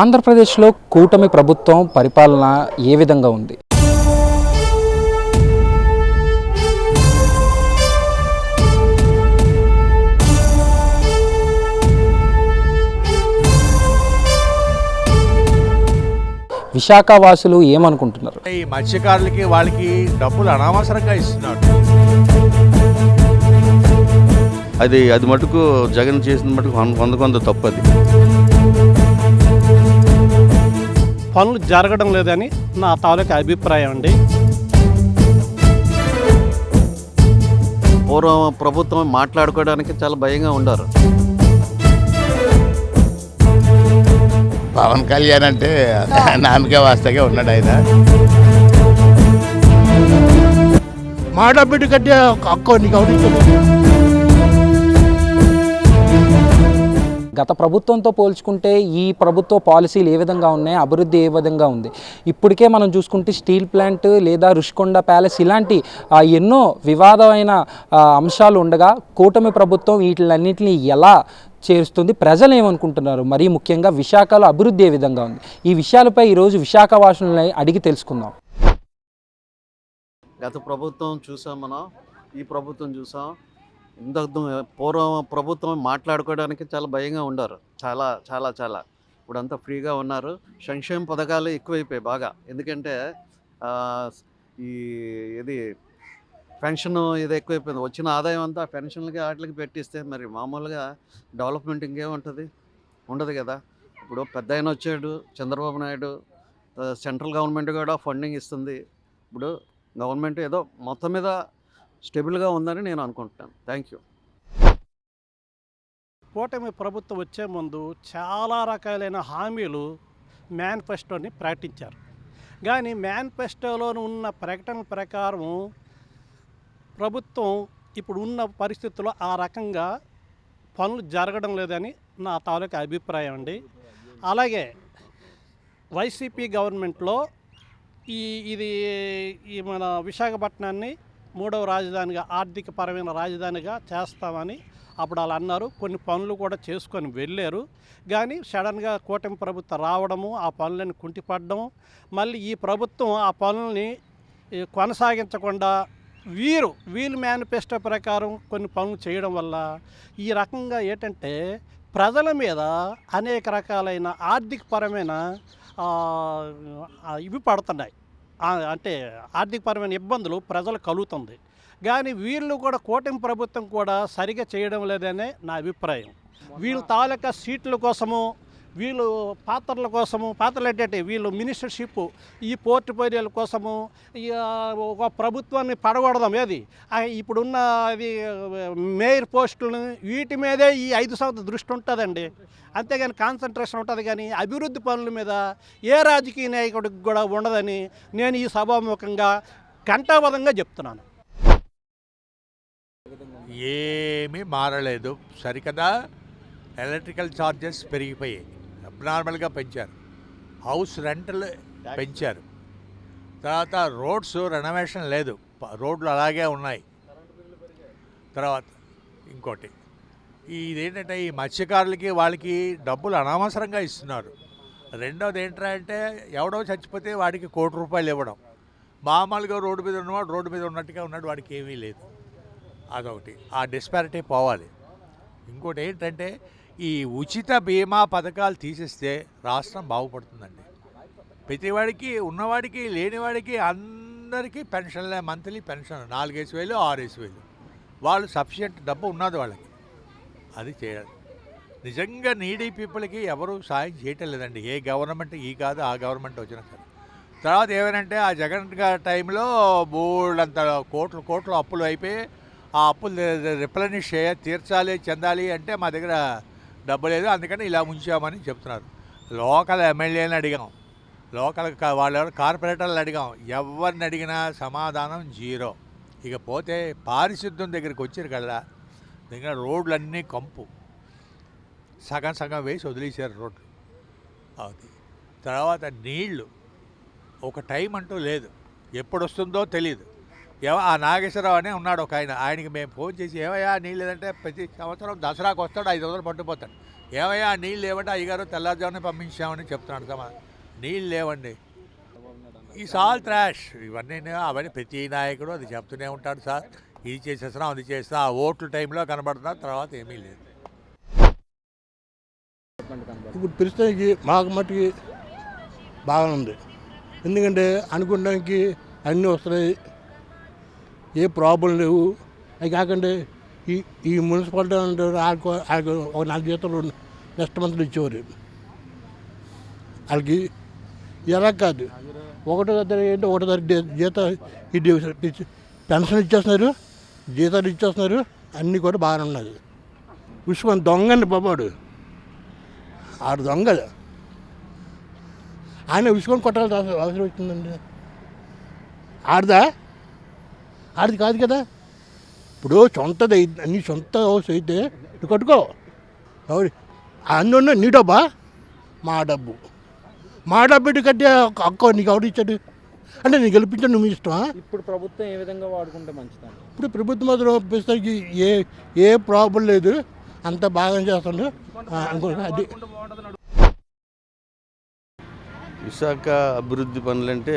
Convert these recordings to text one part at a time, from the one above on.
ఆంధ్రప్రదేశ్లో కూటమి ప్రభుత్వం పరిపాలన ఏ విధంగా ఉంది? విశాఖ వాసులు ఏమనుకుంటున్నారు? ఈ మత్స్యకారులకి వాళ్ళకి డబ్బులు అనవసరంగా ఇస్తున్నారు. అది అది మటుకు జగన్ చేసిన మటుకు వంద కొంత తప్పు అది. పనులు జరగడం లేదని నా తాలూకా అభిప్రాయం అండి. పూర్వం ప్రభుత్వం మాట్లాడుకోవడానికి చాలా భయంగా ఉండారు. పవన్ కళ్యాణ్ అంటే నామకే వాస్తగా ఉన్నాడు ఆయన. మాడబిడ్డ కంటే అక్కో నీకు అవుతుంది గత ప్రభుత్వంతో పోల్చుకుంటే ఈ ప్రభుత్వ పాలసీలు ఏ విధంగా ఉన్నాయి అభివృద్ధి ఏ విధంగా ఉంది? ఇప్పటికే మనం చూసుకుంటే స్టీల్ ప్లాంట్ లేదా రుషికొండ ప్యాలెస్ ఇలాంటి ఎన్నో వివాదమైన అంశాలు ఉండగా కూటమి ప్రభుత్వం వీటిలన్నింటినీ ఎలా చేరుస్తుంది? ప్రజలు ఏమనుకుంటున్నారు? మరీ ముఖ్యంగా విశాఖలో అభివృద్ధి ఏ విధంగా ఉంది? ఈ విషయాలపై ఈరోజు విశాఖ వాసులని అడిగి తెలుసుకుందాం. గత ప్రభుత్వం చూసాం మనం ఈ ప్రభుత్వం చూసాం. ఇంత పూర్వం ప్రభుత్వం మాట్లాడుకోవడానికి చాలా భయంగా ఉన్నారు చాలా చాలా చాలా. ఇప్పుడంతా ఫ్రీగా ఉన్నారు. సంక్షేమ పథకాలు ఎక్కువైపోయాయి బాగా. ఎందుకంటే ఈ ఇది పెన్షన్ ఇది ఎక్కువైపోయింది. వచ్చిన ఆదాయం అంతా పెన్షన్లకి వాటికి పెట్టిస్తే మరి మామూలుగా డెవలప్మెంట్ ఇంకేముంటుంది? ఉండదు కదా. ఇప్పుడు పెద్ద ఆయన వచ్చాడు చంద్రబాబు నాయుడు సెంట్రల్ గవర్నమెంట్ కూడా ఫండింగ్ ఇస్తుంది. ఇప్పుడు గవర్నమెంట్ ఏదో మొత్తం మీద స్టెబుల్గా ఉందని నేను అనుకుంటున్నాను. Thank you. కూటమి ప్రభుత్వం వచ్చే ముందు చాలా రకాలైన హామీలు మేనిఫెస్టోని ప్రకటించారు. కానీ మేనిఫెస్టోలో ఉన్న ప్రకటన ప్రకారం ప్రభుత్వం ఇప్పుడు ఉన్న పరిస్థితుల్లో ఆ రకంగా పనులు జరగడం లేదని నా తాలూకా అభిప్రాయం అండి. అలాగే వైసీపీ గవర్నమెంట్లో ఈ ఇది ఈ మన విశాఖపట్నాన్ని మూడవ రాజధానిగా ఆర్థిక పరమైన రాజధానిగా చేస్తామని అప్పుడు వాళ్ళు అన్నారు. కొన్ని పనులు కూడా చేసుకొని వెళ్ళారు. కానీ సడన్గా కూటమి ప్రభుత్వం రావడము ఆ పనులను కుంటిపడడం మళ్ళీ ఈ ప్రభుత్వం ఆ పనుల్ని కొనసాగించకుండా వీరు వీళ్ళు మేనిఫెస్టో ప్రకారం కొన్ని పనులు చేయడం వల్ల ఈ రకంగా ఏంటంటే ప్రజల మీద అనేక రకాలైన ఆర్థికపరమైన ఇవి పడుతున్నాయి. అంటే ఆర్థికపరమైన ఇబ్బందులు ప్రజలు కలుగుతుంది. కానీ వీళ్ళు కూడా కూటమి ప్రభుత్వం కూడా సరిగా చేయడం లేదనే నా అభిప్రాయం. వీళ్ళ తాలూకా సీట్ల కోసము వీళ్ళు పాత్రల కోసము పాత్రలు ఏంటంటే వీళ్ళు మినిస్టర్షిప్ ఈ పోర్ట్ఫోలియోల కోసము ఒక ప్రభుత్వాన్ని పడగొడదాం ఏది? ఇప్పుడున్న అది మేయర్ పోస్టులను వీటి మీదే ఈ ఐదు సంవత్సరం దృష్టి ఉంటుందండి. అంతేగాని కాన్సన్ట్రేషన్ ఉంటుంది కానీ అభివృద్ధి పనుల మీద ఏ రాజకీయ నాయకుడికి కూడా ఉండదని నేను ఈ సభాముఖంగా కంఠాబద్ధంగా చెప్తున్నాను. ఏమీ మారలేదు. సరికదా? ఎలక్ట్రికల్ ఛార్జెస్ పెరిగిపోయాయి. అబ్నార్మల్గా పెంచారు. హౌస్ రెంట్లు పెంచారు. తర్వాత రోడ్స్ రెనోవేషన్ లేదు. రోడ్లు అలాగే ఉన్నాయి. తర్వాత ఇంకోటి ఇదేంటంటే ఈ మత్స్యకారులకి వాళ్ళకి డబ్బులు అనవసరంగా ఇస్తున్నారు. రెండోది ఏంటంటే ఎవడో చచ్చిపోతే వాడికి కోటి రూపాయలు ఇవ్వడం. మామూలుగా రోడ్డు మీద ఉన్నవాడు రోడ్డు మీద ఉన్నట్టుగా ఉన్నాడు వాడికి ఏమీ లేదు. అదొకటి. ఆ డిస్పారిటీ పోవాలి. ఇంకోటి ఏంటంటే ఈ ఉచిత బీమా పథకాలు తీసేస్తే రాష్ట్రం బాగుపడుతుందండి. ప్రతివాడికి ఉన్నవాడికి లేనివాడికి అందరికీ పెన్షన్లే మంత్లీ పెన్షన్. నాలుగేసి వేలు ఆరేసి వేలు. వాళ్ళు సఫిషియంట్ డబ్బు ఉన్నది వాళ్ళకి. అది చేయాలి. నిజంగా నీడీ పీపుల్కి ఎవరు సాయం చేయటం లేదండి. ఏ గవర్నమెంట్ ఈ కాదు ఆ గవర్నమెంట్ వచ్చినా సరే. తర్వాత ఏమనంటే ఆ జగన్ గారి టైంలో బోల్డంత కోట్లు కోట్లు అప్పులు అయిపోయి ఆ అప్పులు రిప్లనిష్ చేయ తీర్చాలి చెందాలి అంటే మా దగ్గర డబ్బు లేదు అందుకని ఇలా ఉంచామని చెప్తున్నారు. లోకల్ ఎమ్మెల్యేని అడిగాం. లోకల్ కా- వాళ్ళ కార్పొరేటర్లు అడిగాం. ఎవరిని అడిగినా సమాధానం జీరో. ఇక పోతే పారిశుద్ధ్యం దగ్గరికి వచ్చారు కదా దగ్గర రోడ్లన్నీ కంపు. సగం సగం వేసి వదిలేశారు రోడ్లు. అది. తర్వాత నీళ్ళు. ఒక టైం అంటూ లేదు. ఎప్పుడు వస్తుందో తెలియదు ఏమో ఆ నాగేశ్వరరావు అనే ఉన్నాడు ఒక ఆయన. ఆయనకి మేము ఫోన్ చేసి ఏమయ్యా నీళ్ళు లేదంటే ప్రతి సంవత్సరం దసరాకు వస్తాడు ఐదు వందలు పట్టుకుపోతాడు. ఏమయ్యా నీళ్ళు లేవంటే అయ్యగారు తెల్లారుజామునే పంపించామని చెప్తున్నాడు తమ నీళ్ళు లేవండి. ఈ సాల్ ట్రాష్. ఇవన్నీ అవన్నీ ప్రతి నాయకుడు అది చెప్తూనే ఉంటాడు సార్. ఇది చేసేస్తున్నాం అది చేస్తా ఆ ఓట్ల టైంలో కనబడుతున్నా తర్వాత ఏమీ లేదు. ఇప్పుడు ప్రస్తుతానికి మాకు మట్టుకి బాగానే ఉంది. ఎందుకంటే అనుకోవడానికి అన్నీ వస్తున్నాయి. ఏ ప్రాబ్లం లేవు. అవి కాకుండా ఈ ఈ మున్సిపాలిటీ అంటే ఆడుకో ఆడుకో ఒక నాలుగు జీతాలు నెక్స్ట్ మంత్లో ఇచ్చేవారు. వాళ్ళకి ఎలా కాదు. ఒకటో దగ్గర ఏంటి ఒకటో దగ్గర జీతం ఇది పెన్షన్ ఇచ్చేస్తున్నారు జీతాలు ఇచ్చేస్తున్నారు అన్నీ కూడా బాగానే ఉన్నది. ఉస్మాన్ దొంగని బాబాడు. ఆడు దొంగ. ఆయన ఉసుకొని కొట్టాల్సిన అవసరం- అవసరం వచ్చిందండి. ఆడదా? ఆడిది కాదు కదా. ఇప్పుడు సొంతది నీ సొంత హౌస్ అయితే నువ్వు కట్టుకో. అందున్న నీ డబ్బా? మా డబ్బు. మా డబ్బు ఇటు కట్టే అక్క నీకు ఎవరు ఇచ్చాడు? అంటే నీకు గెలిపించాడు నువ్వు ఇష్టమా? ఇప్పుడు ప్రభుత్వం ఏ విధంగా వాడుకుంటే మంచిదండి ఇప్పుడు ప్రభుత్వం మాత్రం ప్రస్తుతానికి ఏ ఏ ప్రాబ్లం లేదు. అంత బాగా చేస్తుండ్రు ఆ, అనుకుంటున్నా అది. విశాఖ అభివృద్ధి పనులంటే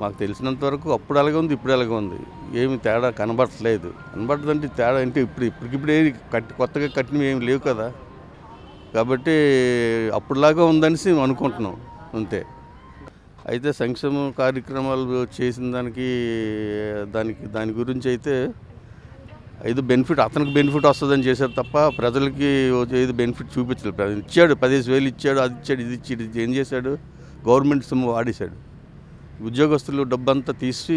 మాకు తెలిసినంత వరకు అప్పుడు అలాగే ఉంది ఇప్పుడు అలాగే ఉంది. ఏమి తేడా కనబడట్లేదు. కనబడదంటే తేడా అంటే ఇప్పుడు ఇప్పటికిప్పుడు ఏమి కట్టి కొత్తగా కట్టినవి ఏమి లేవు కదా. కాబట్టి అప్పుడులాగా ఉందనేసి మేము అనుకుంటున్నాం అంతే. అయితే సంక్షేమ కార్యక్రమాలు చేసిన దానికి దానికి దాని గురించి అయితే ఏదో బెనిఫిట్ అతనికి బెనిఫిట్ వస్తుందని చేశారు తప్ప ప్రజలకి ఏదో బెనిఫిట్ చూపించలేదు. ఇచ్చాడు పదిహేను వేలు ఇచ్చాడు అది ఇచ్చాడు ఇది ఇచ్చాడు ఇది ఏం చేశాడు? గవర్నమెంట్ సొమ్ము వాడేశాడు. ఉద్యోగస్తులు డబ్బంతా తీసి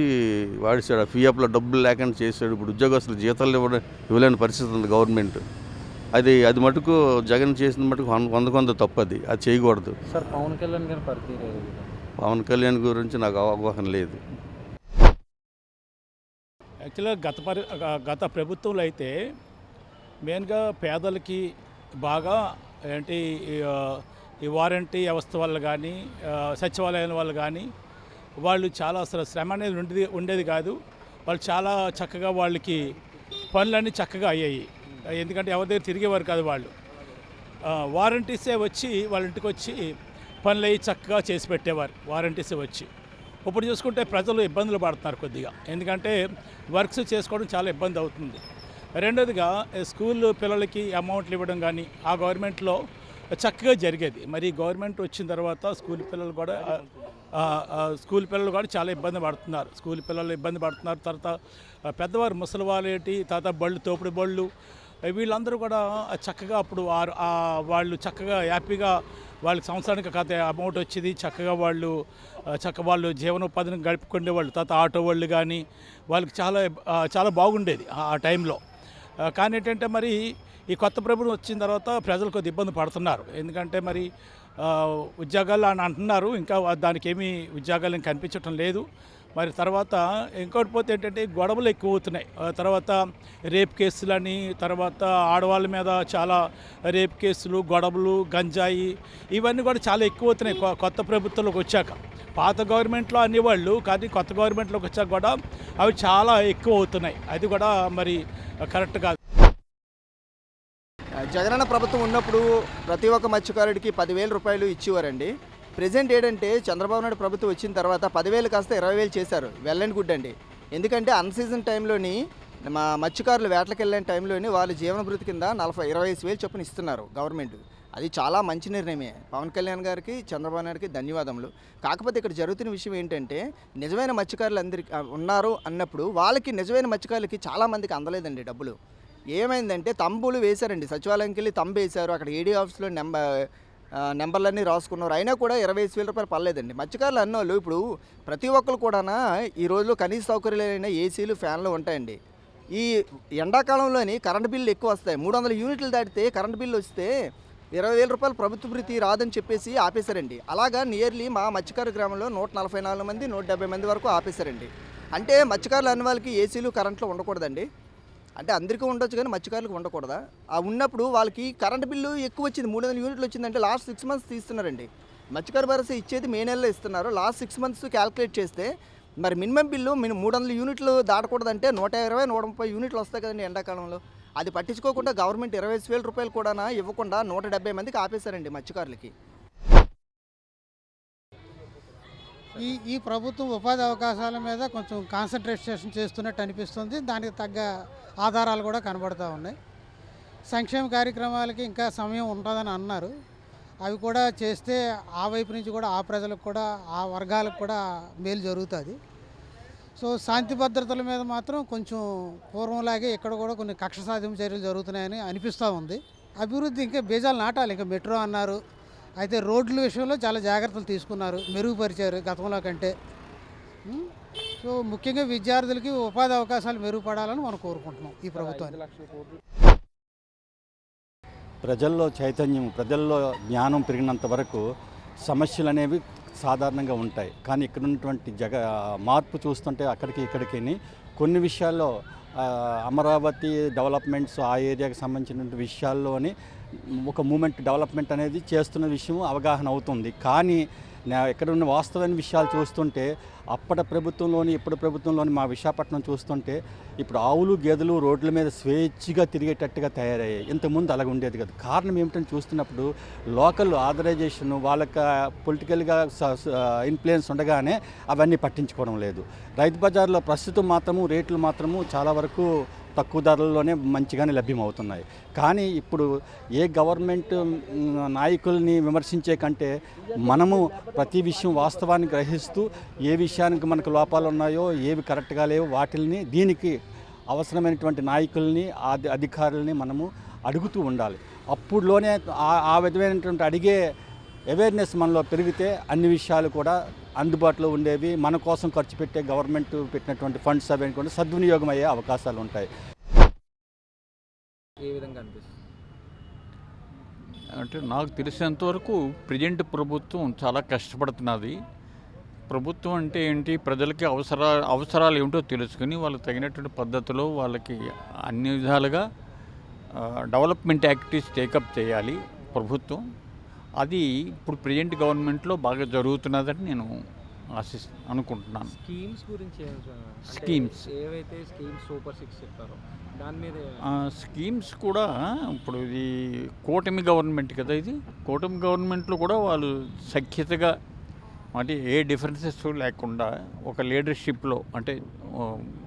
వాడేశాడు. ఆ ఫియాప్లో డబ్బులు లేకుండా చేశాడు. ఇప్పుడు ఉద్యోగస్తులు జీతాలు ఇవ్వడం ఇవ్వలేని పరిస్థితి ఉంది గవర్నమెంట్. అది అది మటుకు జగన్ చేసిన మటుకు వంద కొంత తప్పు అది అది చేయకూడదు. సార్ పవన్ కళ్యాణ్ గారి పరిస్థితి పవన్ కళ్యాణ్ గురించి నాకు అవగాహన లేదు. యాక్చువల్గా గత పరి గత ప్రభుత్వంలో అయితే మెయిన్గా పేదలకి బాగా ఏంటి ఈ, వారంటీ వ్యవస్థ వల్ల కానీ సచివాలయం వల్ల కానీ వాళ్ళు చాలా అసలు శ్రమ అనేది ఉండేది ఉండేది కాదు. వాళ్ళు చాలా చక్కగా వాళ్ళకి పనులన్నీ చక్కగా అయ్యాయి. ఎందుకంటే ఎవరి దగ్గర తిరిగేవారు కాదు వాళ్ళు. వారంటీసే వచ్చి వాళ్ళ ఇంటికి వచ్చి పనులు అయ్యి చక్కగా చేసి పెట్టేవారు వారంటీసే వచ్చి. ఇప్పుడు చూసుకుంటే ప్రజలు ఇబ్బందులు పడుతున్నారు కొద్దిగా. ఎందుకంటే వర్క్స్ చేసుకోవడం చాలా ఇబ్బంది అవుతుంది. రెండోదిగా స్కూల్ పిల్లలకి అమౌంట్లు ఇవ్వడం కానీ ఆ గవర్నమెంట్లో చక్కగా జరిగేది. మరి గవర్నమెంట్ వచ్చిన తర్వాత స్కూల్ పిల్లలు కూడా స్కూల్ పిల్లలు కూడా చాలా ఇబ్బంది పడుతున్నారు. స్కూల్ పిల్లలు ఇబ్బంది పడుతున్నారు. తర్వాత పెద్దవారు ముసలి వాళ్ళేటి తర్వాత బళ్ళు తోపుడు బళ్ళు వీళ్ళందరూ కూడా చక్కగా అప్పుడు వాళ్ళు చక్కగా హ్యాపీగా వాళ్ళకి సంవత్సరానికి కథ అమౌంట్ వచ్చేది. చక్కగా వాళ్ళు చక్క వాళ్ళు జీవనోపాధిని గడుపుకునే వాళ్ళు తర్వాత ఆటో వాళ్ళు కానీ వాళ్ళకి చాలా చాలా బాగుండేది ఆ టైంలో. కానీ ఏంటంటే మరి ఈ కొత్త ప్రభుత్వం వచ్చిన తర్వాత ప్రజలు కొద్ది ఇబ్బంది పడుతున్నారు. ఎందుకంటే మరి ఉద్యోగాలు అని అంటున్నారు. ఇంకా దానికి ఏమీ ఉద్యోగాలు ఇంకా కనిపించటం లేదు. మరి తర్వాత ఇంకోటి పోతే ఏంటంటే గొడవలు ఎక్కువ అవుతున్నాయి. తర్వాత రేప్ కేసులని తర్వాత ఆడవాళ్ళ మీద చాలా రేప్ కేసులు గొడవలు గంజాయి ఇవన్నీ కూడా చాలా ఎక్కువ అవుతున్నాయి కొ- కొత్త ప్రభుత్వంలోకి వచ్చాక. పాత గవర్నమెంట్లో అనేవాళ్ళు కానీ కొత్త గవర్నమెంట్లోకి వచ్చాక కూడా అవి చాలా ఎక్కువ అవుతున్నాయి. అది కూడా మరి కరెక్ట్ కాదు. జగనన్న ప్రభుత్వం ఉన్నప్పుడు ప్రతి ఒక్క మత్స్యకారుడికి పదివేల రూపాయలు ఇచ్చేవారండి. ప్రజెంట్ ఏంటంటే చంద్రబాబు నాయుడు ప్రభుత్వం వచ్చిన తర్వాత పదివేలు కాస్త ఇరవై వేలు చేశారు వెళ్ళండి గుడ్ అండి. ఎందుకంటే అన్ సీజన్ టైంలోని మా మత్స్యకారులు వేటలకు వెళ్ళిన టైంలోని వాళ్ళు జీవన భృతి కింద నలభై ఇరవై ఐదు వేలు చొప్పున ఇస్తున్నారు గవర్నమెంట్. అది చాలా మంచి నిర్ణయమే. పవన్ కళ్యాణ్ గారికి చంద్రబాబు నాయుడికి ధన్యవాదములు. కాకపోతే ఇక్కడ జరుగుతున్న విషయం ఏంటంటే నిజమైన మత్స్యకారులు అందరికి ఉన్నారు అన్నప్పుడు వాళ్ళకి నిజమైన మత్స్యకారులకి చాలామందికి అందలేదండి డబ్బులు. ఏమైందంటే తంబులు వేశారండి. సచివాలయంకి వెళ్ళి తంబు వేశారు. అక్కడ ఏడీ ఆఫీస్లో నెంబర్ నెంబర్లన్నీ రాసుకున్నారు. అయినా కూడా ఇరవై ఐదు వేల రూపాయలు పర్లేదండి మత్స్యకారులు అన్నోళ్ళు ఇప్పుడు ప్రతి ఒక్కరు కూడా ఈ రోజులో కనీస సౌకర్యాలైన ఏసీలు ఫ్యాన్లు ఉంటాయండి. ఈ ఎండాకాలంలోని కరెంట్ బిల్లు ఎక్కువ వస్తాయి. మూడు వందల యూనిట్లు దాటితే కరెంట్ బిల్లు వస్తే ఇరవై వేల రూపాయలు ప్రభుత్వ ప్రీతి రాదని చెప్పేసి ఆపేశారండి. అలాగా నియర్లీ మా మత్స్యకారు గ్రామంలో నూట నలభై నాలుగు మంది నూట డెబ్బై మంది వరకు ఆపేశారండి. అంటే మత్స్యకారులు అన్న వాళ్ళకి ఏసీలు కరెంట్లో ఉండకూడదండి. అంటే అందరికీ ఉండొచ్చు కానీ మత్స్యకారులకు ఉండకూడదా? ఆ ఉన్నప్పుడు వాళ్ళకి కరెంట్ బిల్లు ఎక్కువ వచ్చింది మూడు వందల యూనిట్లు వచ్చిందంటే లాస్ట్ సిక్స్ మంత్స్ తీస్తున్నారండి. మత్స్యకారు భరోసా ఇచ్చేది మే నెలలో ఇస్తున్నారు. లాస్ట్ సిక్స్ మంత్స్ క్యాల్కులేట్ చేస్తే మరి మినిమం బిల్లు మినిమం మూడు వందల యూనిట్లు దాటకూడదంటే నూట ఇరవై నూట ముప్పై యూనిట్లు వస్తాయి కదండి ఎండాకాలంలో. అది పట్టించుకోకుండా గవర్నమెంట్ ఇరవై వేల రూపాయలు కూడా ఇవ్వకుండా నూట డెబ్బై మందికి ఆపేశారండి మత్స్యకారులకి. ఈ ఈ ప్రభుత్వం ఉపాధి అవకాశాల మీద కొంచెం కాన్సన్ట్రేషన్ చేస్తున్నట్టు అనిపిస్తుంది. దానికి తగ్గ ఆధారాలు కూడా కనబడుతూ ఉన్నాయి. సంక్షేమ కార్యక్రమాలకి ఇంకా సమయం ఉంటుందని అన్నారు. అవి కూడా చేస్తే ఆ వైపు నుంచి కూడా ఆ ప్రజలకు కూడా ఆ వర్గాలకు కూడా మేలు జరుగుతుంది. సో శాంతి భద్రతల మీద మాత్రం కొంచెం పూర్వంలాగే ఇక్కడ కూడా కొన్ని కక్ష సాధింపు చర్యలు జరుగుతున్నాయని అనిపిస్తూ ఉంది. అభివృద్ధి ఇంకా బీజాలు నాటాలి. ఇంకా మెట్రో అన్నారు. అయితే రోడ్ల విషయంలో చాలా జాగ్రత్తలు తీసుకున్నారు మెరుగుపరిచారు గతంలో కంటే? సో ముఖ్యంగా విద్యార్థులకి ఉపాధి అవకాశాలు మెరుగుపడాలని మనం కోరుకుంటున్నాం ఈ ప్రభుత్వాన్ని. ప్రజల్లో చైతన్యం ప్రజల్లో జ్ఞానం పెరిగినంత వరకు సమస్యలు అనేవి సాధారణంగా ఉంటాయి. కానీ ఇక్కడ ఉన్నటువంటి జగ మార్పు చూస్తుంటే అక్కడికి ఇక్కడికి కొన్ని విషయాల్లో అమరావతి డెవలప్మెంట్స్ ఆ ఏరియాకి సంబంధించిన విషయాల్లోని ఒక మూమెంట్ డెవలప్మెంట్ అనేది చేస్తున్న విషయం అవగాహన అవుతుంది. కానీ నా ఇక్కడ ఉన్న వాస్తవమైన విషయాలు చూస్తుంటే అప్పటి ప్రభుత్వంలోని ఇప్పుడు ప్రభుత్వంలోని మా విశాఖపట్నం చూస్తుంటే ఇప్పుడు ఆవులు గేదెలు రోడ్ల మీద స్వేచ్ఛగా తిరిగేటట్టుగా తయారయ్యాయి. ఇంతకుముందు అలాగ ఉండేది కదా. కారణం ఏమిటని చూస్తున్నప్పుడు లోకల్ ఆథరైజేషన్ వాళ్ళకి పొలిటికల్గా ఇన్ఫ్లుయెన్స్ ఉండగానే అవన్నీ పట్టించుకోవడం లేదు. రైతు బజార్లో ప్రస్తుతం మాత్రము రేట్లు మాత్రము చాలా వరకు తక్కువ ధరల్లోనే మంచిగానే లభ్యమవుతున్నాయి. కానీ ఇప్పుడు ఏ గవర్నమెంట్ నాయకుల్ని విమర్శించే కంటే మనము ప్రతి విషయం వాస్తవాన్ని గ్రహిస్తూ ఏ విషయానికి మనకు లోపాలు ఉన్నాయో ఏవి కరెక్ట్గా లేవో వాటిల్ని దీనికి అవసరమైనటువంటి నాయకుల్ని అధికారుల్ని మనము అడుగుతూ ఉండాలి. అప్పుడులోనే ఆ విధమైనటువంటి అడిగే అవేర్నెస్ మనలో పెరిగితే అన్ని విషయాలు కూడా అందుబాటులో ఉండేవి. మన కోసం ఖర్చు పెట్టే గవర్నమెంట్ పెట్టినటువంటి ఫండ్స్ అవి కూడా సద్వినియోగం అయ్యే అవకాశాలు ఉంటాయి. ఏ విధంగా అనిపిస్తుంది? అంటే నాకు తెలిసినంత వరకు ప్రజెంట్ ప్రభుత్వం చాలా కష్టపడుతున్నది. ప్రభుత్వం అంటే ఏంటి? ప్రజలకి అవసరా అవసరాలు ఏమిటో తెలుసుకుని వాళ్ళకి తగినటువంటి పద్ధతిలో వాళ్ళకి అన్ని విధాలుగా డెవలప్మెంట్ యాక్టివిటీస్ టేకప్ చేయాలి ప్రభుత్వం. అది ఇప్పుడు ప్రజెంట్ గవర్నమెంట్లో బాగా జరుగుతున్నదని నేను ఆశిస్ అనుకుంటున్నాను స్కీమ్స్ గురించి స్కీమ్స్. ఏవైతే స్కీమ్స్ సూపర్ సిక్స్ చెప్పారో దాని మీద స్కీమ్స్ కూడా ఇప్పుడు ఇది కూటమి గవర్నమెంట్ కదా ఇది కూటమి గవర్నమెంట్లో కూడా వాళ్ళు సఖ్యతగా అంటే ఏ డిఫరెన్సెస్ లేకుండా ఒక లీడర్షిప్లో అంటే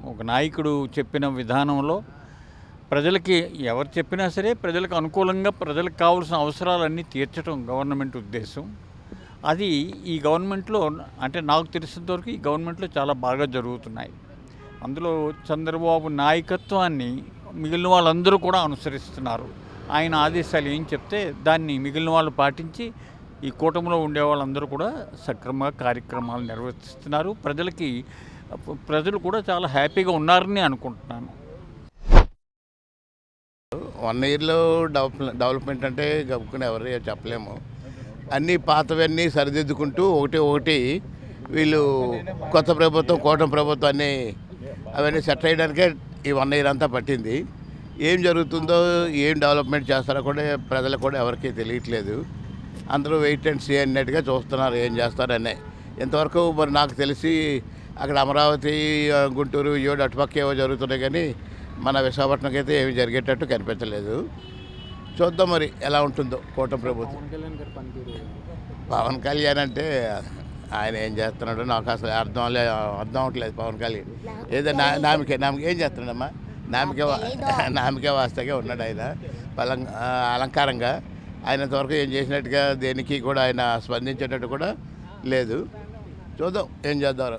ఒక నాయకుడు చెప్పిన విధానంలో ప్రజలకి ఎవరు చెప్పినా సరే ప్రజలకు అనుకూలంగా ప్రజలకు కావాల్సిన అవసరాలన్నీ తీర్చడం గవర్నమెంట్ ఉద్దేశం. అది ఈ గవర్నమెంట్లో అంటే నాకు తెలిసినంత వరకు ఈ గవర్నమెంట్లో చాలా బాగా జరుగుతున్నాయి. అందులో చంద్రబాబు నాయకత్వాన్ని మిగిలిన వాళ్ళందరూ కూడా అనుసరిస్తున్నారు. ఆయన ఆదేశాలు ఏం చెప్తే దాన్ని మిగిలిన వాళ్ళు పాటించి ఈ కూటమిలో ఉండే వాళ్ళందరూ కూడా సక్రమంగా కార్యక్రమాలు నిర్వర్తిస్తున్నారు. ప్రజలకి ప్రజలు కూడా చాలా హ్యాపీగా ఉన్నారని అనుకుంటున్నాను. వన్ ఇయర్లో డెవలప్ డెవలప్మెంట్ అంటే గబుక్కుని ఎవరు చెప్పలేము. అన్నీ పాతవన్నీ సరిదిద్దుకుంటూ ఒకటి ఒకటి వీళ్ళు కొత్త ప్రభుత్వం కూటమి ప్రభుత్వం అన్నీ అవన్నీ సెట్ అయ్యడానికే ఈ వన్ ఇయర్ అంతా పట్టింది. ఏం జరుగుతుందో ఏం డెవలప్మెంట్ చేస్తారో కూడా ప్రజలకు కూడా ఎవరికీ తెలియట్లేదు. అందరూ వెయిట్ అండ్ సీ అన్నట్టుగా చూస్తున్నారు ఏం చేస్తారనే ఇంతవరకు మరి నాకు తెలిసి అక్కడ అమరావతి గుంటూరు ఏడు అటుపక్క ఏవో జరుగుతున్నాయి కానీ మన విశాఖపట్నంకి అయితే ఏమి జరిగేటట్టు కనిపించలేదు. చూద్దాం మరి ఎలా ఉంటుందో కూటమి ప్రభుత్వం. పవన్ కళ్యాణ్ అంటే ఆయన ఏం చేస్తున్నాడో నాకు అసలు అర్థం లే అర్థం అవట్లేదు పవన్ కళ్యాణ్. ఏదో నా నామికే నామిక ఏం చేస్తున్నాడమ్మా? నామికే వా- నామికే వాస్తగా ఉన్నాడు ఆయన. పలం అలంకారంగా. ఆయన ఇంతవరకు ఏం చేసినట్టుగా దేనికి కూడా ఆయన స్పందించేటట్టు కూడా లేదు. చూద్దాం ఏం చేద్దాం